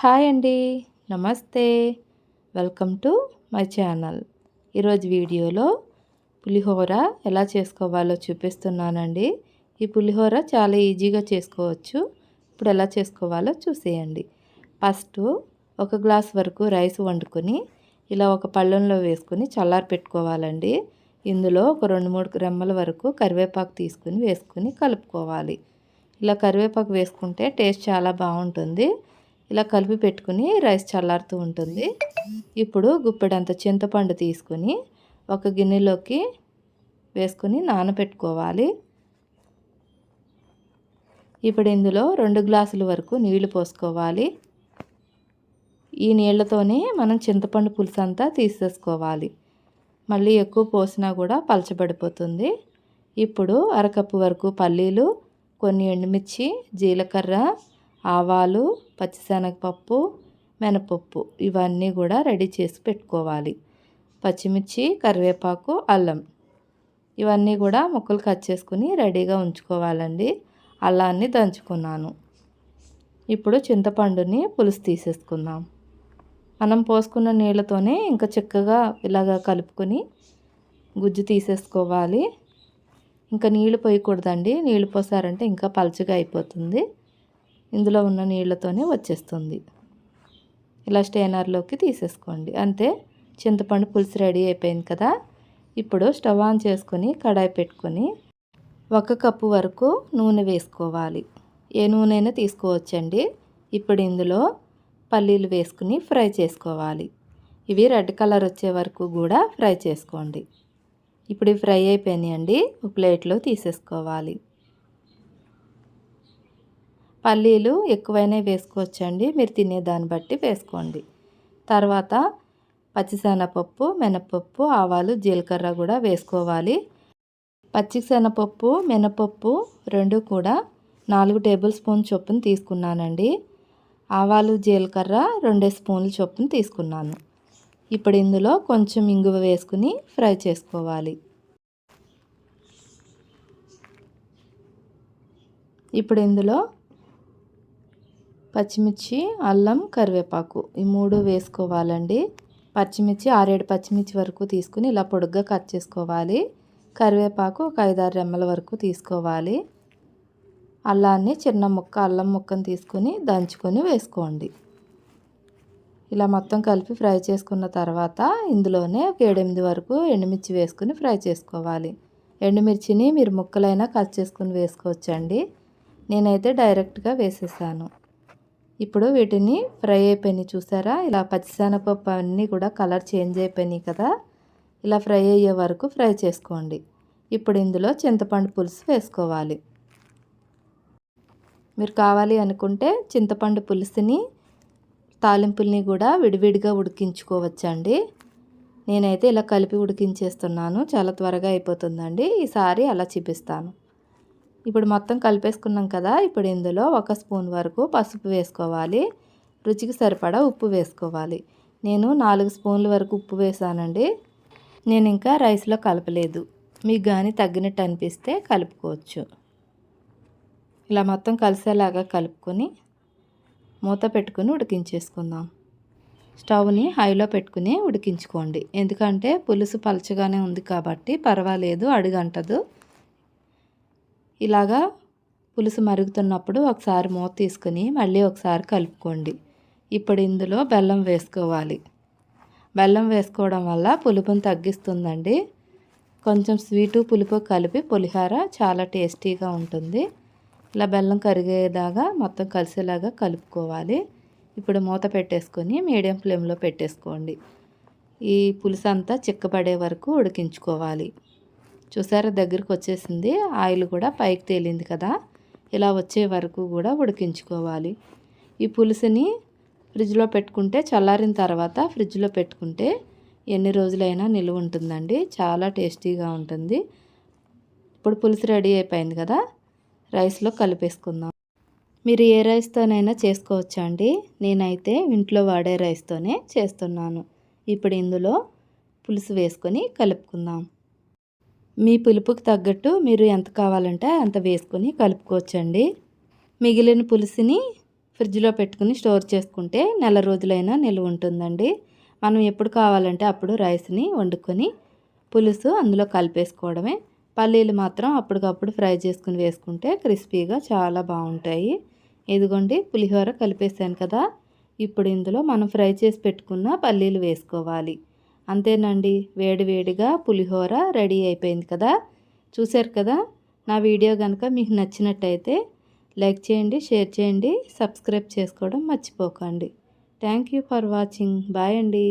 Hi అండి. నమస్తే. Welcome to my channel. ఈరోజు వీడియోలో పులిహోర ఎలా చేసుకోవాలో చూపిస్తున్నానండి. ఈ పులిహోర చాలా ఈజీగా చేసుకోవచ్చు. ఇప్పుడు ఎలా చేసుకోవాలో చూసేయండి. ఫస్ట్ ఒక గ్లాస్ వరకు రైస్ వండుకొని ఇలా ఒక పళ్ళెంలో వేసుకొని చల్లారి పెట్టుకోవాలండి. ఇందులో ఒక రెండు మూడు రెమ్మల వరకు కరివేపాకు తీసుకుని వేసుకుని కలుపుకోవాలి. ఇలా కరివేపాకు వేసుకుంటే టేస్ట్ చాలా బాగుంటుంది. ఇలా కలిపి పెట్టుకుని రైస్ చల్లారుతూ ఉంటుంది. ఇప్పుడు గుప్పెడంత చింతపండు తీసుకుని ఒక గిన్నెలోకి వేసుకుని నానబెట్టుకోవాలి ఇప్పుడు ఇందులో రెండు గ్లాసుల వరకు నీళ్ళు పోసుకోవాలి. ఈ నీళ్ళతోనే మనం చింతపండు పులుసు అంతా తీసేసుకోవాలి. మళ్ళీ ఎక్కువ పోసినా కూడా పలచబడిపోతుంది. ఇప్పుడు అరకప్పు వరకు పల్లీలు కొన్ని ఎండుమిర్చి జీలకర్ర ఆవాలు పచ్చిశనగపప్పు మినపప్పు ఇవన్నీ కూడా రెడీ చేసి పెట్టుకోవాలి. పచ్చిమిర్చి కరివేపాకు అల్లం ఇవన్నీ కూడా ముక్కలు కట్ చేసుకుని రెడీగా ఉంచుకోవాలండి. అల్లాన్ని దంచుకున్నాను. ఇప్పుడు చింతపండుని పులుసు తీసేసుకుందాం. మనం పోసుకున్న నీళ్ళతోనే ఇంకా చక్కగా ఇలాగా కలుపుకొని గుజ్జు తీసేసుకోవాలి. ఇంకా నీళ్ళు పోయకూడదండి. నీళ్ళు పోసారంటే ఇంకా పలచగా అయిపోతుంది. ఇందులో ఉన్న నీళ్ళతోనే వచ్చేస్తుంది. ఇలా స్టైనర్లోకి తీసేసుకోండి. అంతే చింతపండు పులుసు రెడీ అయిపోయింది కదా? ఇప్పుడు స్టవ్ ఆన్ చేసుకొని కడాయి పెట్టుకొని ఒక కప్పు వరకు నూనె వేసుకోవాలి. ఏ నూనె అయినా తీసుకోవచ్చండి. ఇప్పుడు ఇందులో పల్లీలు వేసుకుని ఫ్రై చేసుకోవాలి. ఇవి రెడ్ కలర్ వచ్చే వరకు కూడా ఫ్రై చేసుకోండి. ఇప్పుడు ఫ్రై అయిపోయినాయండి. ఒక ప్లేట్లో తీసేసుకోవాలి. పల్లీలు ఎక్కువైనా వేసుకోవచ్చండి. మీరు తినే దాన్ని బట్టి వేసుకోండి. తర్వాత పచ్చిశనగపప్పు మినపప్పు ఆవాలు జీలకర్ర కూడా వేసుకోవాలి. పచ్చిశనగపప్పు మినపప్పు రెండు కూడా నాలుగు టేబుల్ స్పూన్ చొప్పున తీసుకున్నానండి. ఆవాలు జీలకర్ర రెండే స్పూన్లు చొప్పున తీసుకున్నాను. ఇప్పుడు ఇందులో కొంచెం ఇంగువ వేసుకుని ఫ్రై చేసుకోవాలి. ఇప్పుడు ఇందులో పచ్చిమిర్చి అల్లం కరివేపాకు ఈ మూడు వేసుకోవాలండి. పచ్చిమిర్చి ఆరేడు పచ్చిమిర్చి వరకు తీసుకుని ఇలా పొడుగ్గా కట్ చేసుకోవాలి. కరివేపాకు ఒక ఐదారు రెమ్మల వరకు తీసుకోవాలి. అల్లాన్ని చిన్న ముక్క అల్లం ముక్కను తీసుకొని దంచుకొని వేసుకోండి. ఇలా మొత్తం కలిపి ఫ్రై చేసుకున్న తర్వాత ఇందులోనే ఒక ఏడెనిమిది వరకు ఎండుమిర్చి వేసుకుని ఫ్రై చేసుకోవాలి. ఎండుమిర్చిని మీరు ముక్కలైనా కట్ చేసుకుని వేసుకోవచ్చండి. నేనైతే డైరెక్ట్గా వేసేసాను. ఇప్పుడు వీటిని ఫ్రై అయిపోయినాయి చూసారా? ఇలా పచ్చిశనగపప్పు అన్నీ కూడా కలర్ చేంజ్ అయిపోయినాయి కదా? ఇలా ఫ్రై అయ్యే వరకు ఫ్రై చేసుకోండి. ఇప్పుడు ఇందులో చింతపండు పులుసు వేసుకోవాలి. మీరు కావాలి అనుకుంటే చింతపండు పులుసుని తాలింపుల్ని కూడా విడివిడిగా ఉడికించుకోవచ్చండి. నేనైతే ఇలా కలిపి ఉడికించేస్తున్నాను. చాలా త్వరగా అయిపోతుందండి. ఈసారి అలా చూపిస్తాను. ఇప్పుడు మొత్తం కలిపేసుకున్నాం కదా ఇప్పుడు ఇందులో ఒక స్పూన్ వరకు పసుపు వేసుకోవాలి. రుచికి సరిపడా ఉప్పు వేసుకోవాలి. నేను నాలుగు స్పూన్ల వరకు ఉప్పు వేసానండి. నేను ఇంకా రైస్లో కలపలేదు. మీకు కానీ తగ్గినట్టు అనిపిస్తే కలుపుకోవచ్చు. ఇలా మొత్తం కలిసేలాగా కలుపుకొని మూత పెట్టుకుని ఉడికించేసుకుందాం. స్టవ్ని హైలో పెట్టుకుని ఉడికించుకోండి. ఎందుకంటే పులుసు పలచగానే ఉంది కాబట్టి పర్వాలేదు అడుగంటదు. ఇలాగా పులుసు మరుగుతున్నప్పుడు ఒకసారి మూత తీసుకుని మళ్ళీ ఒకసారి కలుపుకోండి. ఇప్పుడు ఇందులో బెల్లం వేసుకోవాలి. బెల్లం వేసుకోవడం వల్ల పులుపును తగ్గిస్తుందండి. కొంచెం స్వీటు పులుపు కలిపి పులిహార చాలా టేస్టీగా ఉంటుంది. ఇలా బెల్లం కరిగేదాకా మొత్తం కలిసేలాగా కలుపుకోవాలి. ఇప్పుడు మూత పెట్టేసుకొని మీడియం ఫ్లేమ్లో పెట్టేసుకోండి. ఈ పులుసు అంతా చిక్కబడే వరకు ఉడికించుకోవాలి. చూసారా? దగ్గరికి వచ్చేసింది. ఆయిల్ కూడా పైకి తేలింది కదా. ఇలా వచ్చే వరకు కూడా ఉడికించుకోవాలి. ఈ పులుసుని ఫ్రిడ్జ్లో పెట్టుకుంటే చల్లారిన తర్వాత ఫ్రిడ్జ్లో పెట్టుకుంటే ఎన్ని రోజులైనా నిల్వ ఉంటుందండి. చాలా టేస్టీగా ఉంటుంది. ఇప్పుడు పులుసు రెడీ అయిపోయింది కదా. రైస్లో కలిపేసుకుందాం. మీరు ఏ రైస్తోనైనా చేసుకోవచ్చా అండి? నేనైతే ఇంట్లో వాడే రైస్తోనే చేస్తున్నాను. ఇప్పుడు ఇందులో పులుసు వేసుకొని కలుపుకుందాం. మీ పులుపుకి తగ్గట్టు మీరు ఎంత కావాలంటే అంత వేసుకొని కలుపుకోవచ్చండి. మిగిలిన పులుసుని ఫ్రిడ్జ్లో పెట్టుకుని స్టోర్ చేసుకుంటే నెల రోజులైనా నిల్వ ఉంటుందండి. మనం ఎప్పుడు కావాలంటే అప్పుడు రైస్ని వండుకొని పులుసు అందులో కలిపేసుకోవడమే. పల్లీలు మాత్రం అప్పటికప్పుడు ఫ్రై చేసుకుని వేసుకుంటే క్రిస్పీగా చాలా బాగుంటాయి. ఇదిగోండి పులిహోర కలిపేసాను కదా. ఇప్పుడు ఇందులో మనం ఫ్రై చేసి పెట్టుకున్న పల్లీలు వేసుకోవాలి. అంతేనండి. వేడివేడిగా పులిహోర రెడీ అయిపోయింది కదా. చూశారు కదా? నా వీడియో కనుక మీకు నచ్చినట్టయితే లైక్ చేయండి షేర్ చేయండి సబ్స్క్రైబ్ చేసుకోవడం మర్చిపోకండి. Thank you for watching. Bye అండి.